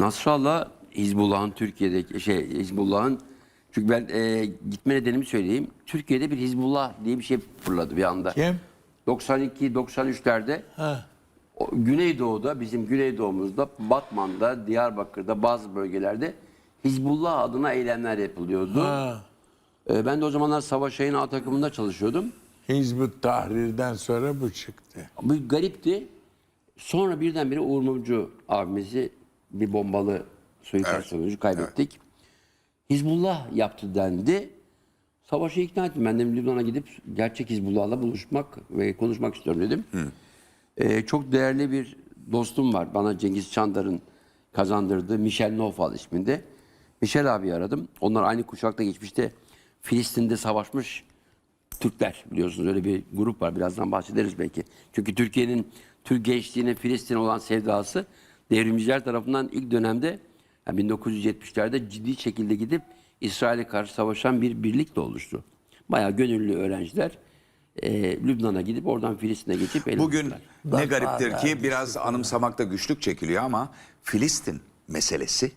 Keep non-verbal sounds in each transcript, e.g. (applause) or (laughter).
Nasrallah Hizbullah'ın Türkiye'deki şey Hizbullah'ın çünkü ben e, gitme nedenimi söyleyeyim. Türkiye'de bir Hizbullah diye bir şey fırladı bir anda. Kim? 92-93'lerde Ha. o Güneydoğu'da bizim Güneydoğumuzda Batman'da Diyarbakır'da bazı bölgelerde Hizbullah adına eylemler yapılıyordu. Ha. E, ben de o zamanlar Savaş Yayın A takımında çalışıyordum. Hizbut Tahrir'den sonra bu çıktı. Bu garipti. Sonra birdenbire Uğur Mumcu abimizi bir bombalı suikast Evet. sonucu kaybettik. Hizbullah yaptı dendi. Savaşı ikna ettim. Ben de Lübnan'a gidip gerçek Hizbullah'la buluşmak ve konuşmak istiyorum dedim. Ee, çok değerli bir dostum var. Bana Cengiz Çandar'ın kazandırdığı Michel Nofal isminde. Michel abi aradım. Onlar aynı kuşakta geçmişte Filistin'de savaşmış Türkler biliyorsunuz öyle bir grup var. Birazdan bahsederiz belki. Çünkü Türkiye'nin Türk gençliğine Filistin olan sevdası devrimciler tarafından ilk dönemde yani 1970'lerde ciddi şekilde gidip İsrail'e karşı savaşan bir birlikle oluştu. Bayağı gönüllü öğrenciler e, Lübnan'a gidip oradan Filistin'e geçip. Bugün ne gariptir ki biraz anımsamakta güçlük çekiliyor ama Filistin meselesi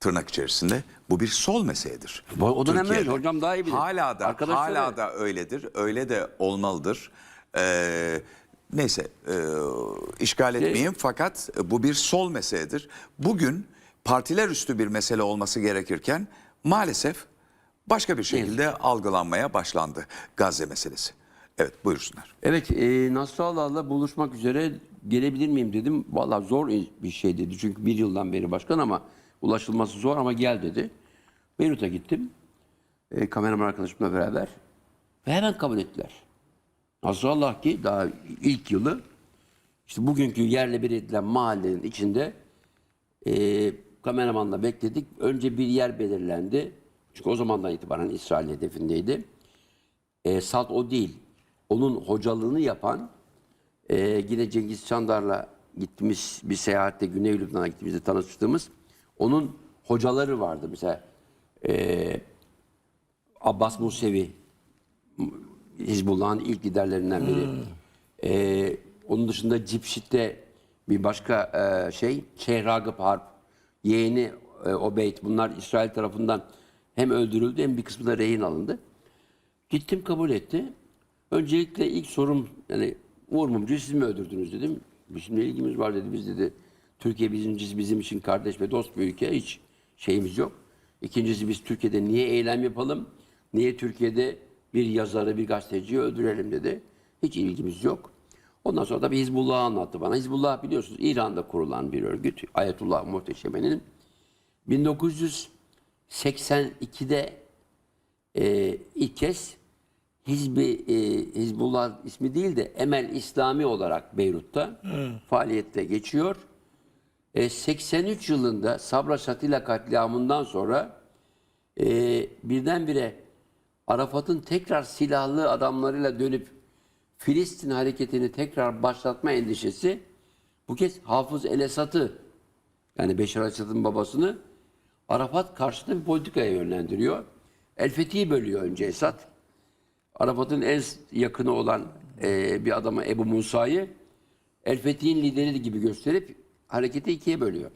tırnak içerisinde bu bir sol meseledir. Bu- o dönem Türkiye'de. öyle, hocam daha iyi bilir. Hala da Arkadaşlar hala öyle. da öyledir. Öyle de olmalıdır. Ee, neyse e, işgal etmeyeyim fakat bu bir sol meseledir. Bugün partiler üstü bir mesele olması gerekirken maalesef başka bir şekilde algılanmaya başlandı Gazze meselesi. Evet buyursunlar. Evet, e, Nasrallah'la buluşmak üzere gelebilir miyim dedim. Vallahi zor bir şey dedi. Çünkü bir yıldan beri başkan ama ulaşılması zor ama gel dedi. Beyrut'a gittim. E, kameraman arkadaşımla beraber. Ve hemen kabul ettiler. Nasrallah ki daha ilk yılı işte bugünkü yerle bir edilen mahallenin içinde e, kameramanla bekledik. Önce bir yer belirlendi. Çünkü o zamandan itibaren İsrail hedefindeydi. E, salt o değil. Onun hocalığını yapan e, yine Cengiz Çandar'la gittiğimiz bir seyahatte Güney Lübnan'a gittiğimizde tanıştığımız onun hocaları vardı. Mesela e, Abbas Musevi Hizbullah'ın ilk liderlerinden biri. E, onun dışında Cipşit'te bir başka e, şey Şeyh Ragıp Harp, yeğeni e, Obeyd bunlar İsrail tarafından hem öldürüldü hem bir kısmı da rehin alındı. Gittim kabul etti. Öncelikle ilk sorum yani Uğur Mumcu'yu siz mi öldürdünüz dedim. Bizim ne ilgimiz var dedi. Biz dedi Türkiye bizim, bizim için kardeş ve dost bir ülke. Hiç şeyimiz yok. İkincisi biz Türkiye'de niye eylem yapalım? Niye Türkiye'de bir yazarı, bir gazeteciyi öldürelim dedi. Hiç ilgimiz yok. Ondan sonra da bir Hizbullah'ı anlattı bana. Hizbullah biliyorsunuz İran'da kurulan bir örgüt. Ayetullah Muhteşeme'nin 1982'de e, ilk kez Hizbi, e, Hizbullah ismi değil de Emel İslami olarak Beyrut'ta faaliyette geçiyor. E, 83 yılında Sabra Şatila katliamından sonra e, birdenbire Arafat'ın tekrar silahlı adamlarıyla dönüp Filistin hareketini tekrar başlatma endişesi bu kez Hafız El Esad'ı yani Beşar Esad'ın babasını Arafat karşıtı bir politikaya yönlendiriyor. El Fethi'yi bölüyor önce Esad. Arafat'ın en yakını olan e, bir adamı Ebu Musa'yı El Fethi'nin lideri gibi gösterip hareketi ikiye bölüyor.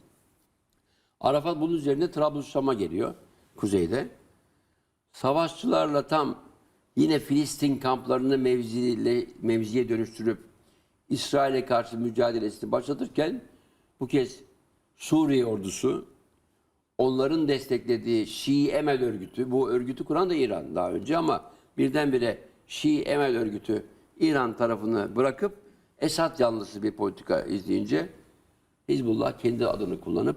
Arafat bunun üzerine Trablusşam'a geliyor kuzeyde. Savaşçılarla tam yine Filistin kamplarını mevziyle, mevziye dönüştürüp İsrail'e karşı mücadelesini başlatırken bu kez Suriye ordusu onların desteklediği Şii Emel örgütü, bu örgütü kuran da İran daha önce ama birdenbire Şii Emel örgütü İran tarafını bırakıp Esad yanlısı bir politika izleyince Hizbullah kendi adını kullanıp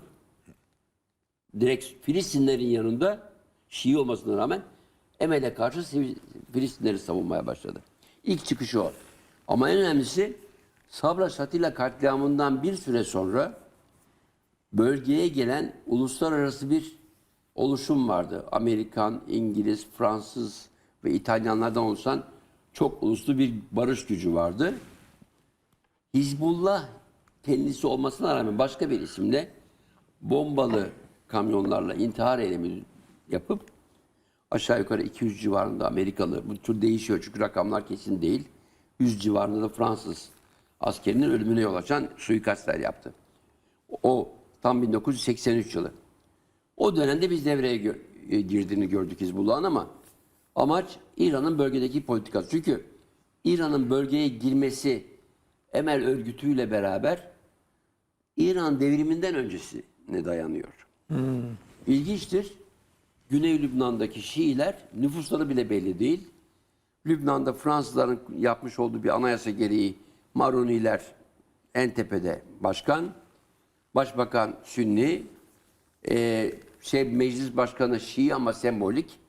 direkt Filistinlerin yanında Şii olmasına rağmen Emel'e karşı Filistinleri savunmaya başladı. İlk çıkışı o. Ama en önemlisi Sabra Şatila katliamından bir süre sonra bölgeye gelen uluslararası bir oluşum vardı. Amerikan, İngiliz, Fransız ve İtalyanlardan oluşan çok uluslu bir barış gücü vardı. Hizbullah kendisi olmasına rağmen başka bir isimle bombalı kamyonlarla intihar eylemi yapıp aşağı yukarı 200 civarında Amerikalı, bu tür değişiyor çünkü rakamlar kesin değil. 100 civarında da Fransız askerinin ölümüne yol açan suikastler yaptı. O Tam 1983 yılı. O dönemde biz devreye gö- e, girdiğini gördük Hizbullah'ın ama amaç İran'ın bölgedeki politikası. Çünkü İran'ın bölgeye girmesi Emel örgütüyle beraber İran devriminden öncesine dayanıyor. İlginçtir. Güney Lübnan'daki Şiiler nüfusları bile belli değil. Lübnan'da Fransızların yapmış olduğu bir anayasa gereği Maruniler en tepede başkan, başbakan Sünni, e, şey meclis başkanı Şii ama sembolik.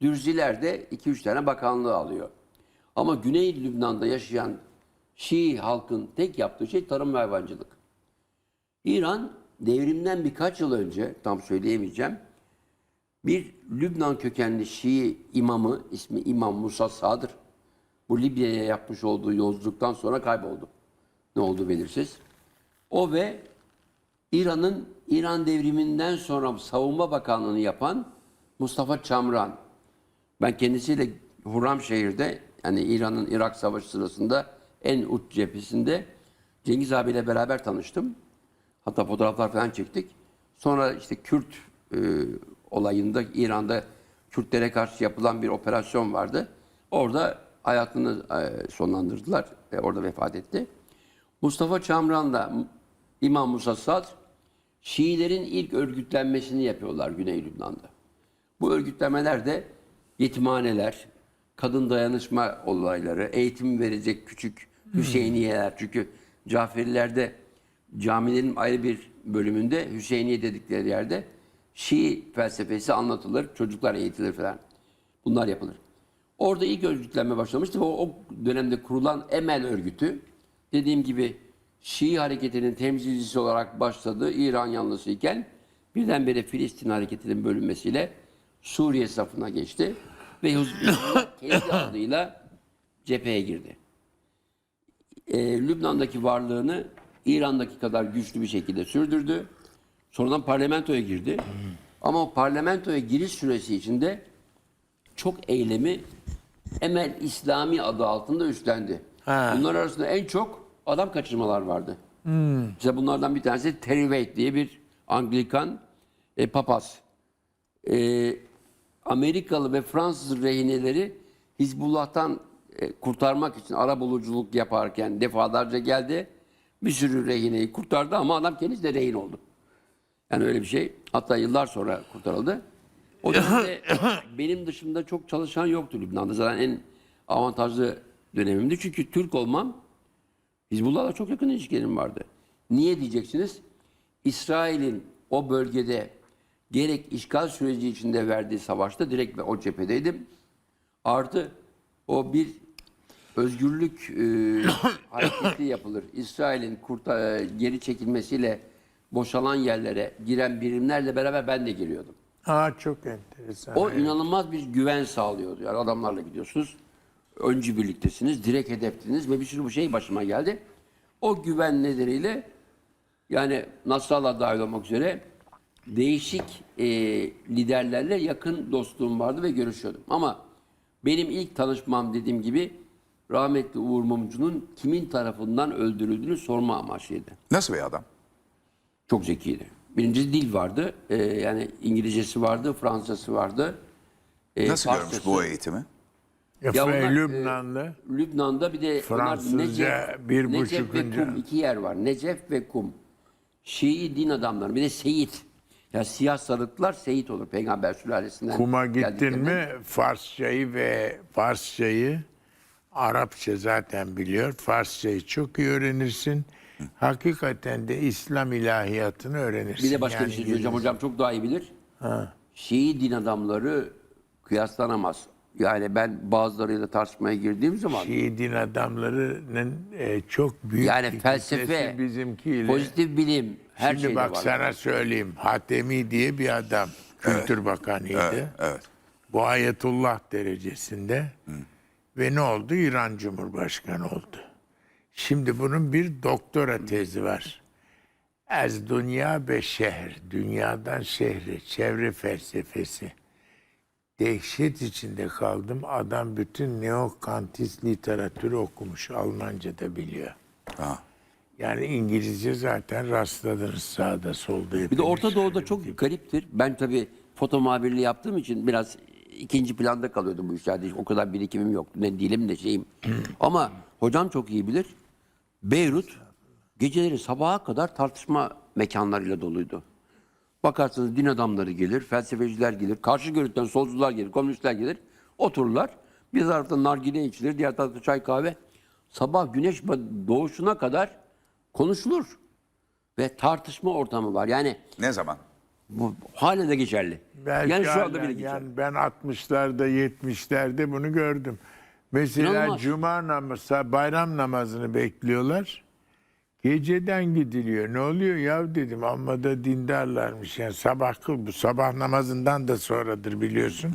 Dürziler de 2-3 tane bakanlığı alıyor. Ama Güney Lübnan'da yaşayan Şii halkın tek yaptığı şey tarım ve hayvancılık. İran devrimden birkaç yıl önce tam söyleyemeyeceğim bir Lübnan kökenli Şii imamı ismi İmam Musa Sadır bu Libya'ya yapmış olduğu yolculuktan sonra kayboldu. Ne oldu belirsiz. O ve İran'ın İran devriminden sonra savunma bakanlığını yapan Mustafa Çamran. Ben kendisiyle Huramşehir'de yani İran'ın Irak Savaşı sırasında en uç cephesinde Cengiz abiyle beraber tanıştım. Hatta fotoğraflar falan çektik. Sonra işte Kürt e, olayında İran'da Kürtlere karşı yapılan bir operasyon vardı. Orada hayatını e, sonlandırdılar. E, orada vefat etti. Mustafa Çamran'la İmam Musa Sad Şiilerin ilk örgütlenmesini yapıyorlar Güney Lübnan'da. Bu örgütlemeler de yetimhaneler, kadın dayanışma olayları, eğitim verecek küçük Hüseyiniyeler. Çünkü Caferilerde camilerin ayrı bir bölümünde Hüseyiniye dedikleri yerde Şii felsefesi anlatılır, çocuklar eğitilir falan. Bunlar yapılır. Orada ilk örgütlenme başlamıştı ve o, o dönemde kurulan Emel örgütü dediğim gibi Şii hareketinin temsilcisi olarak başladığı İran yanlısı iken birdenbire Filistin hareketinin bölünmesiyle Suriye safına geçti ve Hizbullah (coughs) kendi adıyla cepheye girdi. Ee, Lübnan'daki varlığını İran'daki kadar güçlü bir şekilde sürdürdü. Sonradan parlamentoya girdi. Ama o parlamentoya giriş süresi içinde çok eylemi Emel İslami adı altında üstlendi. Ha. Bunlar arasında en çok adam kaçırmalar vardı. Mesela bunlardan bir tanesi Terry Waite diye bir Anglikan e, papaz. E, Amerikalı ve Fransız rehineleri Hizbullah'tan e, kurtarmak için arabuluculuk yaparken defalarca geldi. Bir sürü rehineyi kurtardı ama adam kendisi de rehin oldu. Yani öyle bir şey. Hatta yıllar sonra kurtarıldı. O (laughs) dönemde benim dışımda çok çalışan yoktu Lübnan'da. Zaten en avantajlı dönemimdi. Çünkü Türk olmam Hizbullah'la çok yakın ilişkilerim vardı. Niye diyeceksiniz? İsrail'in o bölgede gerek işgal süreci içinde verdiği savaşta direkt ve o cephedeydim. Artı o bir özgürlük e, (coughs) hareketi yapılır. İsrail'in kurta, e, geri çekilmesiyle boşalan yerlere giren birimlerle beraber ben de giriyordum. Aa çok enteresan. O inanılmaz bir güven sağlıyordu. Yani adamlarla gidiyorsunuz. Öncü birliktesiniz, direkt hedeftiniz ve bir sürü bu şey başıma geldi. O güven nedeniyle yani Nasrallah dahil olmak üzere değişik e, liderlerle yakın dostluğum vardı ve görüşüyordum. Ama benim ilk tanışmam dediğim gibi rahmetli Uğur Mumcu'nun kimin tarafından öldürüldüğünü sorma amaçlıydı. Nasıl bir adam? Çok zekiydi. Birincisi dil vardı. E, yani İngilizcesi vardı, Fransızcası vardı. E, Nasıl görmüş Farsçası. bu eğitimi? Ya, onlar, Lübnanlı. Lübnan'da bir de onlar Fransızca Necef, bir Necef buçuk ve önce. Kum iki yer var. Necef ve Kum. Şii din adamları. Bir de Seyit. Ya siyah sarıklılar Seyit olur. Peygamber sülalesinden. Kuma gittin geldiklerinden. mi Farsçayı ve Farsçayı Arapça zaten biliyor. Farsçayı çok iyi öğrenirsin. Hakikaten de İslam ilahiyatını öğrenirsin. Bir de başka bir Yani şey söyleyeceğim. Hocam çok daha iyi bilir. Şii din adamları kıyaslanamaz. Yani ben bazılarıyla tartışmaya girdiğim zaman Şii din adamlarının e, çok büyük yani bir felsefe, bizimkiyle. pozitif bilim her Şimdi bak var. sana söyleyeyim. Hatemi diye bir adam Kültür Bakanıydı. Evet, evet. Bu ayetullah derecesinde. Ve ne oldu? İran Cumhurbaşkanı oldu. Şimdi bunun bir doktora tezi var. Ez dünya be şehir, dünyadan şehre, çevre felsefesi. Dehşet içinde kaldım. Adam bütün neokantist literatürü okumuş. Almanca da biliyor. Ha. Yani İngilizce zaten rastladınız sağda solda. Bir de. Orta Doğu'da çok gariptir. Ben tabii foto muhabirliği yaptığım için biraz ikinci planda kalıyordum bu işlerde. O kadar birikimim yoktu. Ne dilim ne şeyim. (clears throat) Ama hocam çok iyi bilir. Beyrut geceleri sabaha kadar tartışma mekanlarıyla doluydu. Bakarsınız din adamları gelir, felsefeciler gelir, karşı görüşten solcular gelir, komünistler gelir. Otururlar. Bir tarafta nargile içilir, diğer tarafta çay kahve. Sabah güneş doğuşuna kadar konuşulur. Ve tartışma ortamı var. Yani Ne zaman? bu hala da geçerli. Belki yani şu anda bile geçerli. Yani ben 60'larda 70'lerde bunu gördüm. Mesela İnanılmaz. cuma namazı, bayram namazını bekliyorlar. Geceden gidiliyor. Ne oluyor ya dedim. Amma da dindarlarmış. Yani sabah kıl bu sabah namazından da sonradır biliyorsun.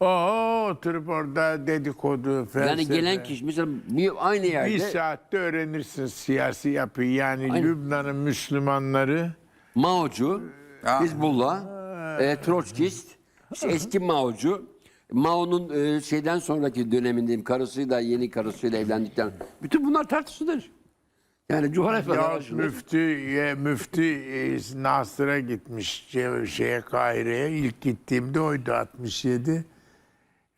Oo oturup orada dedikodu, felsefe. yani gelen kişi mesela bir, aynı yerde bir saatte öğrenirsiniz siyasi yapıyı. Yani Aynen. Lübnan'ın Müslümanları Mao'cu, Ah. Hizbullah, e, Troçkist, işte eski Mao'cu. Mao'nun e, şeyden sonraki döneminde karısıyla yeni karısıyla evlendikten bütün bunlar tartışılır. Yani coğrafyadan Ya araştırılır. müftü, e, Nasır'a gitmiş şey- şeye Kahire'ye. İlk gittiğimde oydu 67.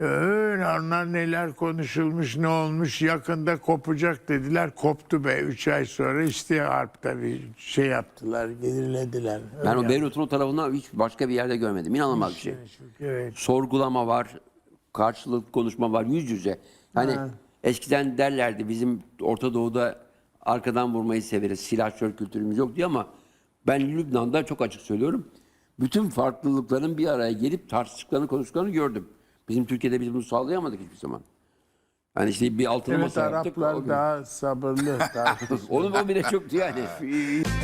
Öyle onlar neler konuşulmuş ne olmuş yakında kopacak dediler. Koptu be 3 ay sonra işte harpta bir şey yaptılar gelirlediler. Ben o Beyrut'un o tarafından hiç başka bir yerde görmedim. İnanılmaz bir şey. Evet. sorgulama var, karşılıklı konuşma var, yüz yüze. Hani eskiden derlerdi bizim Orta Doğu'da arkadan vurmayı severiz, silahşör kültürümüz yok diye ama ben Lübnan'da çok açık söylüyorum. Bütün farklılıkların bir araya gelip tartıştıklarını, konuştuklarını gördüm. Bizim Türkiye'de biz bunu sağlayamadık hiçbir zaman. Yani işte bir altılı Evet masa yaptık. Araplar gün- daha sabırlı. daha- (laughs) Onun o bile çoktu yani. (laughs)